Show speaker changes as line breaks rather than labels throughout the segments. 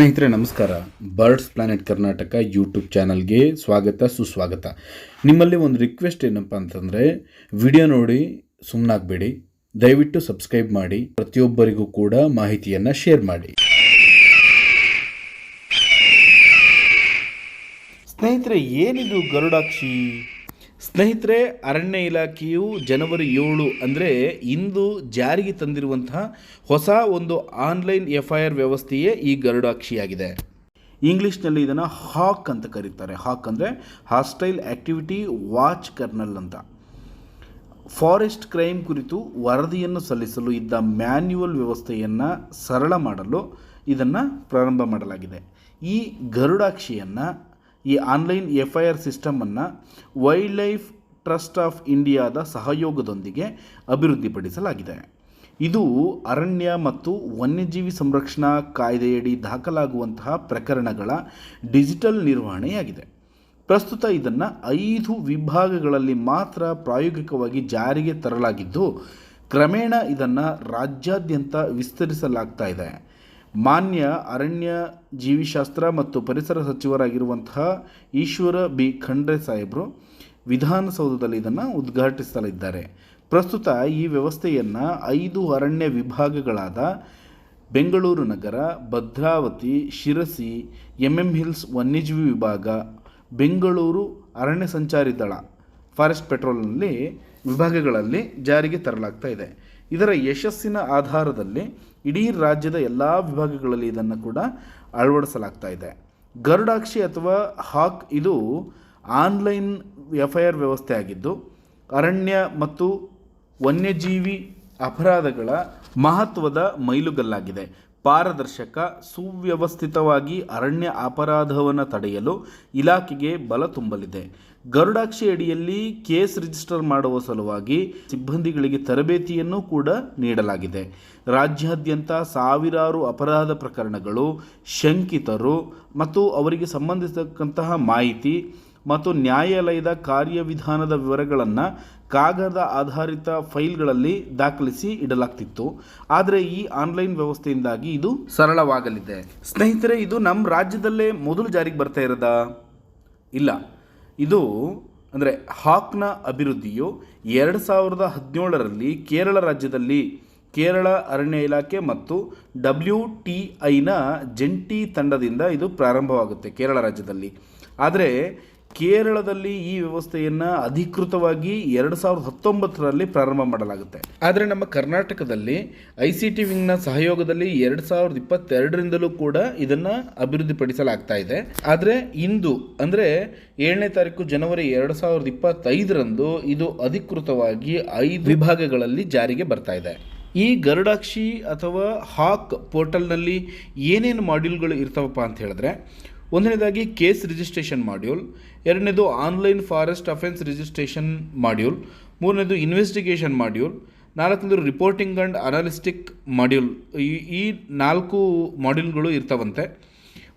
ಸ್ನೇಹಿತರೆ, ನಮಸ್ಕಾರ. Birds planet Karnataka YouTube ಚಾನಲ್ಗೆ ಸ್ವಾಗತ, ಸುಸ್ವಾಗತ. ನಿಮ್ಮಲ್ಲಿ ಒಂದು ರಿಕ್ವೆಸ್ಟ್ ಏನಪ್ಪ ಅಂತಂದರೆ ವಿಡಿಯೋ ನೋಡಿ ಸುಮ್ಮನಾಗಬೇಡಿ ದಯವಿಟ್ಟು ಸಬ್ಸ್ಕ್ರೈಬ್ ಮಾಡಿ. ಪ್ರತಿಯೊಬ್ಬರಿಗೂ ಕೂಡ ಮಾಹಿತಿಯನ್ನು ಶೇರ್ ಮಾಡಿ. ಸ್ನೇಹಿತರೆ, ಏನಿದು ಗರುಡಾಕ್ಷಿ? ಸ್ನೇಹಿತರೆ, ಅರಣ್ಯ ಇಲಾಖೆಯು ಜನವರಿ ಏಳು ಅಂದರೆ ಇಂದು ಜಾರಿಗೆ ತಂದಿರುವಂತಹ ಹೊಸ ಒಂದು ಆನ್ಲೈನ್ ಎಫ್ ಐ ಆರ್ ವ್ಯವಸ್ಥೆಯೇ ಈ ಗರುಡಾಕ್ಷಿಯಾಗಿದೆ. ಇಂಗ್ಲೀಷ್ನಲ್ಲಿ ಇದನ್ನು ಹಾಕ್ ಅಂತ ಕರೀತಾರೆ. ಹಾಕ್ ಅಂದರೆ ಹಾಸ್ಟೈಲ್ ಆ್ಯಕ್ಟಿವಿಟಿ ವಾಚ್ ಕರ್ನಲ್ ಅಂತ. ಫಾರೆಸ್ಟ್ ಕ್ರೈಮ್ ಕುರಿತು ವರದಿಯನ್ನು ಸಲ್ಲಿಸಲು ಇದ್ದ ಮ್ಯಾನ್ಯುವಲ್ ವ್ಯವಸ್ಥೆಯನ್ನು ಸರಳ ಮಾಡಲು ಇದನ್ನು ಪ್ರಾರಂಭ ಮಾಡಲಾಗಿದೆ. ಈ ಗರುಡಾಕ್ಷಿಯನ್ನು ಈ ಆನ್ಲೈನ್ ಎಫ್ ಐ ಆರ್ ಸಿಸ್ಟಮನ್ನು ವೈಲ್ಡ್ ಲೈಫ್ ಟ್ರಸ್ಟ್ ಆಫ್ ಇಂಡಿಯಾದ ಸಹಯೋಗದೊಂದಿಗೆ ಅಭಿವೃದ್ಧಿಪಡಿಸಲಾಗಿದೆ. ಇದು ಅರಣ್ಯ ಮತ್ತು ವನ್ಯಜೀವಿ ಸಂರಕ್ಷಣಾ ಕಾಯ್ದೆಯಡಿ ದಾಖಲಾಗುವಂತಹ ಪ್ರಕರಣಗಳ ಡಿಜಿಟಲ್ ನಿರ್ವಹಣೆಯಾಗಿದೆ. ಪ್ರಸ್ತುತ ಇದನ್ನು ಐದು ವಿಭಾಗಗಳಲ್ಲಿ ಮಾತ್ರ ಪ್ರಾಯೋಗಿಕವಾಗಿ ಜಾರಿಗೆ ತರಲಾಗಿದ್ದು, ಕ್ರಮೇಣ ಇದನ್ನು ರಾಜ್ಯಾದ್ಯಂತ ವಿಸ್ತರಿಸಲಾಗ್ತಾ ಇದೆ. ಮಾನ್ಯ ಅರಣ್ಯ ಜೀವಿಶಾಸ್ತ್ರ ಮತ್ತು ಪರಿಸರ ಸಚಿವರಾಗಿರುವಂತಹ ಈಶ್ವರ ಬಿ. ಖಂಡ್ರೆ ಸಾಹೇಬರು ವಿಧಾನಸೌಧದಲ್ಲಿ ಇದನ್ನು ಉದ್ಘಾಟಿಸಲಿದ್ದಾರೆ. ಪ್ರಸ್ತುತ ಈ ವ್ಯವಸ್ಥೆಯನ್ನು ಐದು ಅರಣ್ಯ ವಿಭಾಗಗಳಾದ ಬೆಂಗಳೂರು ನಗರ, Bhadravathi, Sirsi, M M Hills ವನ್ಯಜೀವಿ ವಿಭಾಗ, ಬೆಂಗಳೂರು ಅರಣ್ಯ ಸಂಚಾರಿ ದಳ, ಫಾರೆಸ್ಟ್ ಪೆಟ್ರೋಲ್ನಲ್ಲಿ ವಿಭಾಗಗಳಲ್ಲಿ ಜಾರಿಗೆ ತರಲಾಗ್ತಾ ಇದೆ. ಇದರ ಯಶಸ್ಸಿನ ಆಧಾರದಲ್ಲಿ ಇಡೀ ರಾಜ್ಯದ ಎಲ್ಲ ವಿಭಾಗಗಳಲ್ಲಿ ಇದನ್ನು ಕೂಡ ಅಳವಡಿಸಲಾಗ್ತಾ ಇದೆ. ಗರುಡಾಕ್ಷಿ ಅಥವಾ ಹಾಕ್ ಇದು ಆನ್ಲೈನ್ ಎಫ್ ಐ ಆರ್ ವ್ಯವಸ್ಥೆ ಆಗಿದ್ದು, ಅರಣ್ಯ ಮತ್ತು ವನ್ಯಜೀವಿ ಅಪರಾಧಗಳ ಮಹತ್ವದ ಮೈಲುಗಲ್ಲಾಗಿದೆ. ಪಾರದರ್ಶಕ, ಸುವ್ಯವಸ್ಥಿತವಾಗಿ ಅರಣ್ಯ ಅಪರಾಧವನ್ನು ತಡೆಯಲು ಇಲಾಖೆಗೆ ಬಲ ತುಂಬಲಿದೆ. ಗರುಡಾಕ್ಷಿ ಅಡಿಯಲ್ಲಿ ಕೇಸ್ ರಿಜಿಸ್ಟರ್ ಮಾಡುವ ಸಲುವಾಗಿ ಸಿಬ್ಬಂದಿಗಳಿಗೆ ತರಬೇತಿಯನ್ನು ಕೂಡ ನೀಡಲಾಗಿದೆ. ರಾಜ್ಯಾದ್ಯಂತ ಸಾವಿರಾರು ಅಪರಾಧ ಪ್ರಕರಣಗಳು ಶಂಕಿತರು ಮತ್ತು ಅವರಿಗೆ ಸಂಬಂಧಿಸತಕ್ಕಂತಹ ಮಾಹಿತಿ ಮತ್ತು ನ್ಯಾಯಾಲಯದ ಕಾರ್ಯವಿಧಾನದ ವಿವರಗಳನ್ನು ಕಾಗದ ಆಧಾರಿತ ಫೈಲ್ಗಳಲ್ಲಿ ದಾಖಲಿಸಿ ಇಡಲಾಗ್ತಿತ್ತು. ಆದರೆ ಈ ಆನ್ಲೈನ್ ವ್ಯವಸ್ಥೆಯಿಂದಾಗಿ ಇದು ಸರಳವಾಗಲಿದೆ. ಸ್ನೇಹಿತರೆ, ಇದು ನಮ್ಮ ರಾಜ್ಯದಲ್ಲೇ ಮೊದಲು ಜಾರಿಗೆ ಬರ್ತಾ ಇರೋದಾ? ಇಲ್ಲ. ಇದು ಅಂದರೆ ಹಾಕ್ನ ಅಭಿವೃದ್ಧಿಯು ಎರಡು ಸಾವಿರದ ಹದಿನೇಳರಲ್ಲಿ ಕೇರಳ ರಾಜ್ಯದಲ್ಲಿ ಕೇರಳ ಅರಣ್ಯ ಇಲಾಖೆ ಮತ್ತು ಡಬ್ಲ್ಯೂ ಟಿ ಐನ ಜಂಟಿ ತಂಡದಿಂದ ಇದು ಪ್ರಾರಂಭವಾಗುತ್ತೆ ಕೇರಳ ರಾಜ್ಯದಲ್ಲಿ. ಆದರೆ ಕೇರಳದಲ್ಲಿ ಈ ವ್ಯವಸ್ಥೆಯನ್ನು ಅಧಿಕೃತವಾಗಿ ಎರಡು ಸಾವಿರದ ಹತ್ತೊಂಬತ್ತರಲ್ಲಿ ಪ್ರಾರಂಭ ಮಾಡಲಾಗುತ್ತೆ. ಆದರೆ ನಮ್ಮ ಕರ್ನಾಟಕದಲ್ಲಿ ಐ ಸಿ ಟಿ ವಿಂಗ್ನ ಸಹಯೋಗದಲ್ಲಿ ಎರಡು ಸಾವಿರದ ಇಪ್ಪತ್ತೆರಡರಿಂದಲೂ ಕೂಡ ಇದನ್ನು ಅಭಿವೃದ್ಧಿಪಡಿಸಲಾಗ್ತಾ ಇದೆ. ಆದರೆ ಇಂದು, ಅಂದರೆ ಏಳನೇ ತಾರೀಕು ಜನವರಿ ಎರಡು ಸಾವಿರದ ಇಪ್ಪತ್ತೈದರಂದು ಇದು ಅಧಿಕೃತವಾಗಿ ಐದು ವಿಭಾಗಗಳಲ್ಲಿ ಜಾರಿಗೆ ಬರ್ತಾ ಇದೆ. ಈ ಗರುಡಾಕ್ಷಿ ಅಥವಾ ಹಾಕ್ ಪೋರ್ಟಲ್ನಲ್ಲಿ ಏನೇನು ಮಾಡ್ಯೂಲ್ಗಳು ಇರ್ತಾವಪ್ಪ ಅಂತ ಹೇಳಿದ್ರೆ ಒಂದನೇದಾಗಿ ಕೇಸ್ ರಿಜಿಸ್ಟ್ರೇಷನ್ ಮಾಡ್ಯೂಲ್, ಎರಡನೇದು online forest offence registration module, ಮೂರನೇದು ಇನ್ವೆಸ್ಟಿಗೇಷನ್ ಮಾಡ್ಯೂಲ್, ನಾಲ್ಕನೇದು ರಿಪೋರ್ಟಿಂಗ್ ಆ್ಯಂಡ್ ಅನಾಲಿಸ್ಟಿಕ್ ಮಾಡ್ಯೂಲ್. ಈ ನಾಲ್ಕು ಮಾಡ್ಯೂಲ್ಗಳು ಇರ್ತವಂತೆ.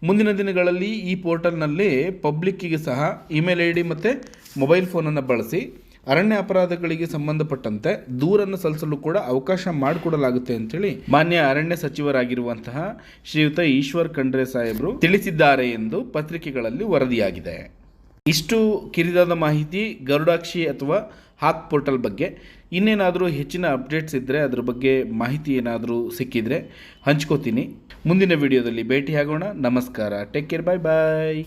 ಮುಂದಿನ ದಿನಗಳಲ್ಲಿ ಈ ಪೋರ್ಟಲ್ನಲ್ಲಿ ಪಬ್ಲಿಕ್ಕಿಗೆ ಸಹ ಇಮೇಲ್ ಐ ಡಿ ಮತ್ತು ಮೊಬೈಲ್ ಫೋನನ್ನು ಬಳಸಿ ಅರಣ್ಯ ಅಪರಾಧಗಳಿಗೆ ಸಂಬಂಧಪಟ್ಟಂತೆ ದೂರನ್ನು ಸಲ್ಲಿಸಲು ಕೂಡ ಅವಕಾಶ ಮಾಡಿಕೊಡಲಾಗುತ್ತೆ ಅಂತೇಳಿ ಮಾನ್ಯ ಅರಣ್ಯ ಸಚಿವರಾಗಿರುವಂತಹ ಶ್ರೀಯುತ ಈಶ್ವರ್ ಖಂಡ್ರೆ ಸಾಹೇಬರು ತಿಳಿಸಿದ್ದಾರೆ ಎಂದು ಪತ್ರಿಕೆಗಳಲ್ಲಿ ವರದಿಯಾಗಿದೆ. ಇಷ್ಟು ಕಿರಿದಾದ ಮಾಹಿತಿ ಗರುಡಾಕ್ಷಿ ಅಥವಾ ಹಾಕ್ ಪೋರ್ಟಲ್ ಬಗ್ಗೆ. ಇನ್ನೇನಾದರೂ ಹೆಚ್ಚಿನ ಅಪ್ಡೇಟ್ಸ್ ಇದ್ದರೆ ಅದ್ರ ಬಗ್ಗೆ ಮಾಹಿತಿ ಏನಾದರೂ ಸಿಕ್ಕಿದರೆ ಹಂಚ್ಕೋತೀನಿ. ಮುಂದಿನ ವಿಡಿಯೋದಲ್ಲಿ ಭೇಟಿಯಾಗೋಣ. ನಮಸ್ಕಾರ. ಟೇಕ್ ಕೇರ್ ಬಾಯ್ ಬಾಯ್